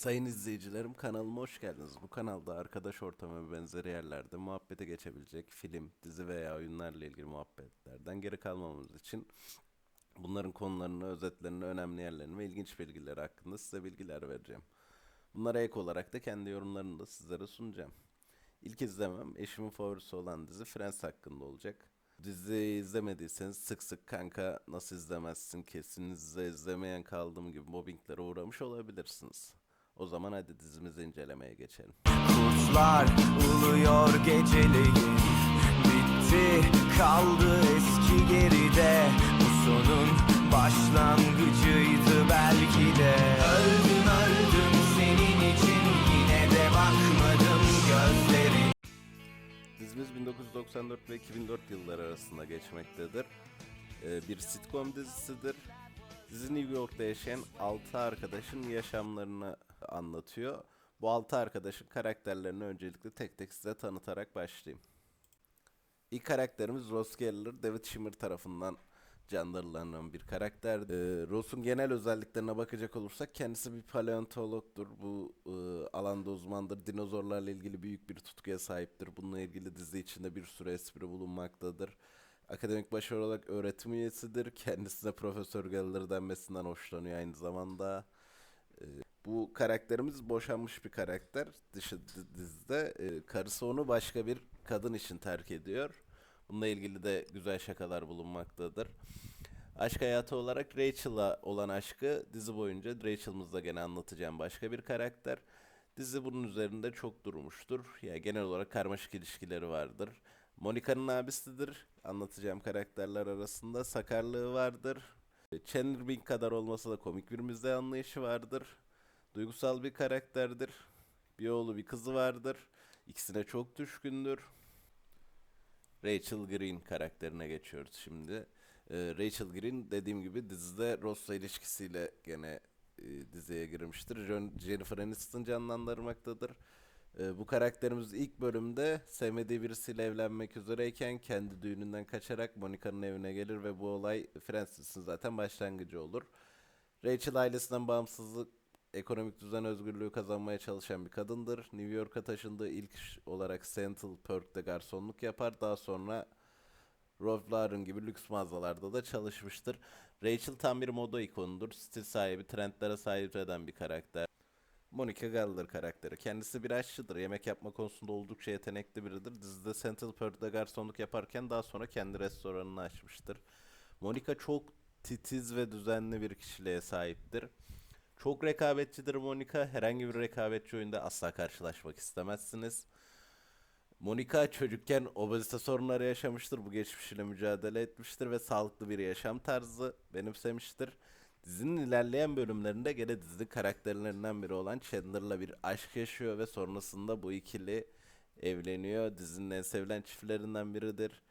Sayın izleyicilerim kanalıma hoş geldiniz. Bu kanalda arkadaş ortamı ve benzeri yerlerde muhabbete geçebilecek film, dizi veya oyunlarla ilgili muhabbetlerden geri kalmamamız için bunların konularını, özetlerini, önemli yerlerini ve ilginç bilgileri hakkında size bilgiler vereceğim. Bunlara ek olarak da kendi yorumlarını da sizlere sunacağım. İlk izlemem eşimin favorisi olan dizi Friends hakkında olacak. Diziyi izlemediyseniz sık sık kanka nasıl izlemezsin kesinlikle izlemeyen kaldığım gibi mobbinglere uğramış olabilirsiniz. O zaman hadi dizimizi incelemeye geçelim. Kurtlar uluyor geceleyin Bitti kaldı eski geride Bu sonun başlangıcıydı belki de Öldüm öldüm senin için Yine de bakmadım gözlerin Dizimiz 1994 ve 2004 yılları arasında geçmektedir. Ee, bir sitcom dizisidir. Dizi New York'ta yaşayan 6 arkadaşın yaşamlarını anlatıyor. Bu 6 arkadaşın karakterlerini öncelikle tek tek size tanıtarak başlayayım. İlk karakterimiz Ross Geller, David Schwimmer tarafından canlandırılan bir karakter. Ee, Ross'un genel özelliklerine bakacak olursak kendisi bir paleontologdur. Bu e, alanda uzmandır. Dinozorlarla ilgili büyük bir tutkuya sahiptir. Bununla ilgili dizi içinde bir sürü espri bulunmaktadır. Akademik başarı olarak öğretim üyesidir. Kendisine Profesör Geller denmesinden hoşlanıyor aynı zamanda. Ee, bu karakterimiz boşanmış bir karakter. Dışı di- dizide e, karısı onu başka bir kadın için terk ediyor. Bununla ilgili de güzel şakalar bulunmaktadır. Aşk hayatı olarak Rachel'a olan aşkı dizi boyunca Rachel'ımızda gene anlatacağım başka bir karakter. Dizi bunun üzerinde çok durmuştur. Ya genel olarak karmaşık ilişkileri vardır. Monica'nın abisidir. Anlatacağım karakterler arasında sakarlığı vardır. Chandler Bing kadar olmasa da komik bir mizah anlayışı vardır. Duygusal bir karakterdir. Bir oğlu bir kızı vardır. İkisine çok düşkündür. Rachel Green karakterine geçiyoruz şimdi. Ee, Rachel Green dediğim gibi dizide Ross'la ilişkisiyle gene e, diziye girmiştir. Jen- Jennifer Aniston canlandırmaktadır. Ee, bu karakterimiz ilk bölümde sevmediği birisiyle evlenmek üzereyken kendi düğününden kaçarak Monica'nın evine gelir ve bu olay Friends'in zaten başlangıcı olur. Rachel ailesinden bağımsızlık, ekonomik düzen özgürlüğü kazanmaya çalışan bir kadındır. New York'a taşındığı ilk iş olarak Central Perk'te garsonluk yapar. Daha sonra Ralph Lauren gibi lüks mağazalarda da çalışmıştır. Rachel tam bir moda ikonudur. Stil sahibi, trendlere sahip eden bir karakter. Monica Geller karakteri. Kendisi bir aşçıdır. Yemek yapma konusunda oldukça yetenekli biridir. Dizide Central Perk'te garsonluk yaparken daha sonra kendi restoranını açmıştır. Monica çok titiz ve düzenli bir kişiliğe sahiptir. Çok rekabetçidir Monica. Herhangi bir rekabetçi oyunda asla karşılaşmak istemezsiniz. Monica çocukken obezite sorunları yaşamıştır. Bu geçmişiyle mücadele etmiştir ve sağlıklı bir yaşam tarzı benimsemiştir. Dizinin ilerleyen bölümlerinde gene dizi karakterlerinden biri olan Chandler'la bir aşk yaşıyor ve sonrasında bu ikili evleniyor. Dizinin en sevilen çiftlerinden biridir.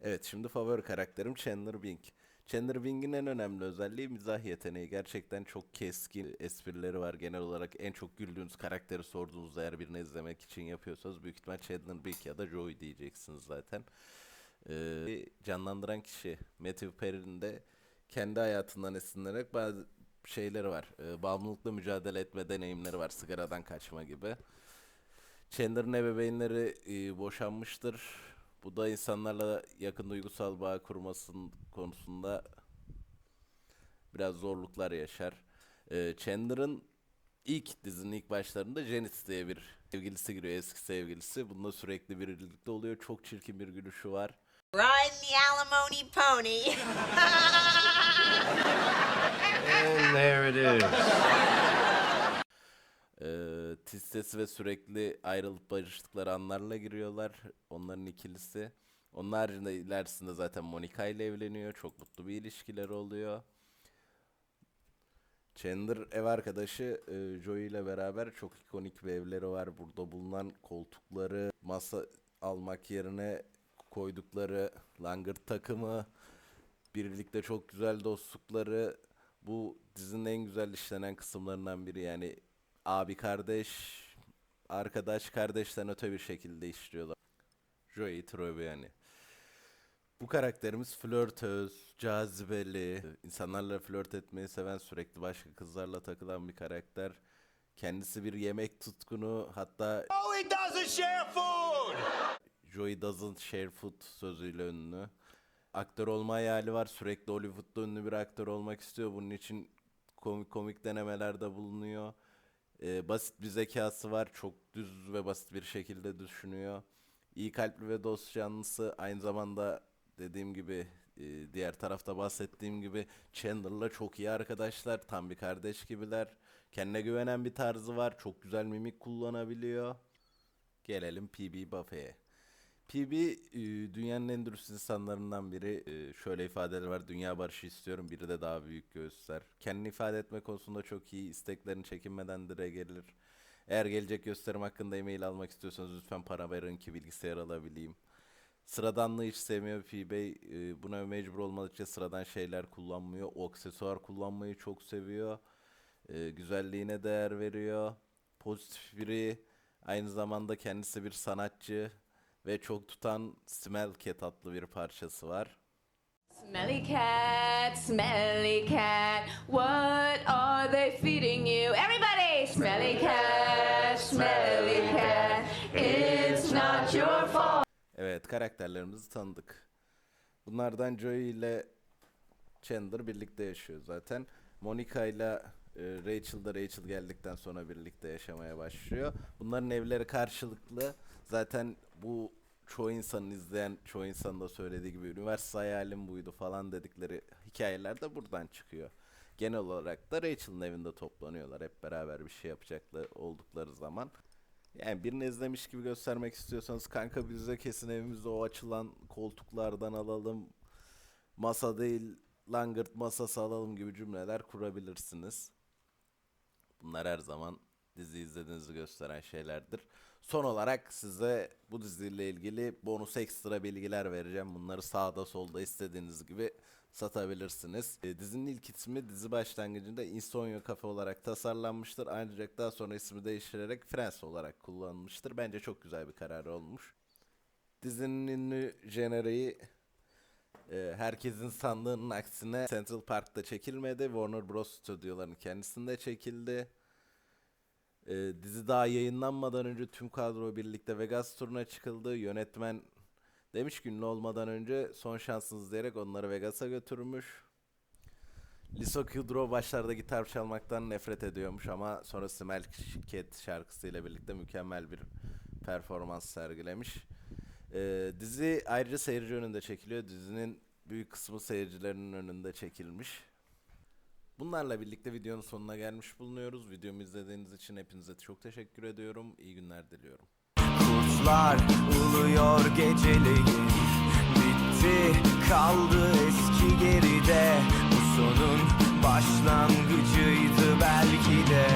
Evet şimdi favori karakterim Chandler Bing. Chandler Bing'in en önemli özelliği mizah yeteneği. Gerçekten çok keskin esprileri var. Genel olarak en çok güldüğünüz karakteri sorduğunuzda eğer birini izlemek için yapıyorsanız büyük ihtimal Chandler Bing ya da Joey diyeceksiniz zaten. Ee, canlandıran kişi Matthew Perry'nin de kendi hayatından esinlenerek bazı şeyleri var. Ee, bağımlılıkla mücadele etme deneyimleri var. Sigaradan kaçma gibi. Chandler'ın ebeveynleri e, boşanmıştır. Bu da insanlarla yakın duygusal bağ kurmasının konusunda biraz zorluklar yaşar. Ee, Chandler'ın ilk dizinin ilk başlarında Janice diye bir sevgilisi giriyor, eski sevgilisi. Bununla sürekli birlikte oluyor. Çok çirkin bir gülüşü var. Ride the alimony pony. Tistesi ve sürekli ayrılıp barıştıkları anlarla giriyorlar. Onların ikilisi. Onun haricinde ilerisinde zaten Monica ile evleniyor. Çok mutlu bir ilişkileri oluyor. Chandler ev arkadaşı e, Joey ile beraber çok ikonik bir evleri var. Burada bulunan koltukları, masa almak yerine koydukları langırt takımı, birlikte çok güzel dostlukları bu dizinin en güzel işlenen kısımlarından biri. Yani abi kardeş, arkadaş kardeşten öte bir şekilde işliyorlar. Joey Tribbiani. Bu karakterimiz flörtöz, cazibeli, insanlarla flört etmeyi seven, sürekli başka kızlarla takılan bir karakter. Kendisi bir yemek tutkunu hatta Oh, he doesn't share food! Joey doesn't share food sözüyle ünlü. Aktör olma hayali var. Sürekli Hollywood'da ünlü bir aktör olmak istiyor. Bunun için komik komik denemelerde bulunuyor. Ee, basit bir zekası var. Çok düz ve basit bir şekilde düşünüyor. İyi kalpli ve dost canlısı. Aynı zamanda dediğim gibi e, diğer tarafta bahsettiğim gibi Chandler'la çok iyi arkadaşlar. Tam bir kardeş gibiler. Kendine güvenen bir tarzı var. Çok güzel mimik kullanabiliyor. Gelelim PB Buffett'e. PB e, dünyanın en dürüst insanlarından biri. E, Şöyle ifadeleri var. Dünya barışı istiyorum. Biri de daha büyük göğüsler. Kendini ifade etme konusunda çok iyi. isteklerini çekinmeden dile gelir. Eğer gelecek gösterim hakkında e-mail almak istiyorsanız lütfen para verin ki bilgisayar alabileyim. Sıradanlığı hiç sevmiyor PB. E, Buna mecbur olmadıkça sıradan şeyler kullanmıyor. O aksesuar kullanmayı çok seviyor. E, güzelliğine değer veriyor. Pozitif biri. Aynı zamanda kendisi bir sanatçı ve çok tutan Smell Cat adlı bir parçası var. Smelly cat, smelly cat, what are they feeding you? Everybody! Smelly cat, smelly cat, it's not your fault. Evet karakterlerimizi tanıdık. Bunlardan Joey ile Chandler birlikte yaşıyor zaten. Monica ile e, Rachel da Rachel geldikten sonra birlikte yaşamaya başlıyor. Bunların evleri karşılıklı. Zaten bu çoğu insanın izleyen, çoğu insanın da söylediği gibi üniversite hayalim buydu falan dedikleri hikayeler de buradan çıkıyor. Genel olarak da Rachel'ın evinde toplanıyorlar hep beraber bir şey yapacakları oldukları zaman. Yani birini izlemiş gibi göstermek istiyorsanız kanka biz de kesin evimizde o açılan koltuklardan alalım. Masa değil langırt masası alalım gibi cümleler kurabilirsiniz. Bunlar her zaman dizi izlediğinizi gösteren şeylerdir. Son olarak size bu diziyle ilgili bonus ekstra bilgiler vereceğim. Bunları sağda solda istediğiniz gibi satabilirsiniz. E, dizinin ilk ismi dizi başlangıcında Insomnia Cafe olarak tasarlanmıştır. Ancak daha sonra ismi değiştirerek Friends olarak kullanılmıştır. Bence çok güzel bir karar olmuş. Dizinin ünlü jeneriği e, herkesin sandığının aksine Central Park'ta çekilmedi. Warner Bros. stüdyolarının kendisinde çekildi. E, dizi daha yayınlanmadan önce tüm kadro birlikte Vegas turuna çıkıldı. Yönetmen demiş ki ünlü olmadan önce son şansınız diyerek onları Vegas'a götürmüş. Lisa Kudrow başlarda gitar çalmaktan nefret ediyormuş ama sonra Smell Cat şarkısıyla birlikte mükemmel bir performans sergilemiş. Ee, dizi ayrıca seyirci önünde çekiliyor. Dizinin büyük kısmı seyircilerin önünde çekilmiş. Bunlarla birlikte videonun sonuna gelmiş bulunuyoruz. Videomu izlediğiniz için hepinize çok teşekkür ediyorum. İyi günler diliyorum. Kurtlar uluyor geceleyin Bitti kaldı eski geride Bu sonun başlangıcıydı belki de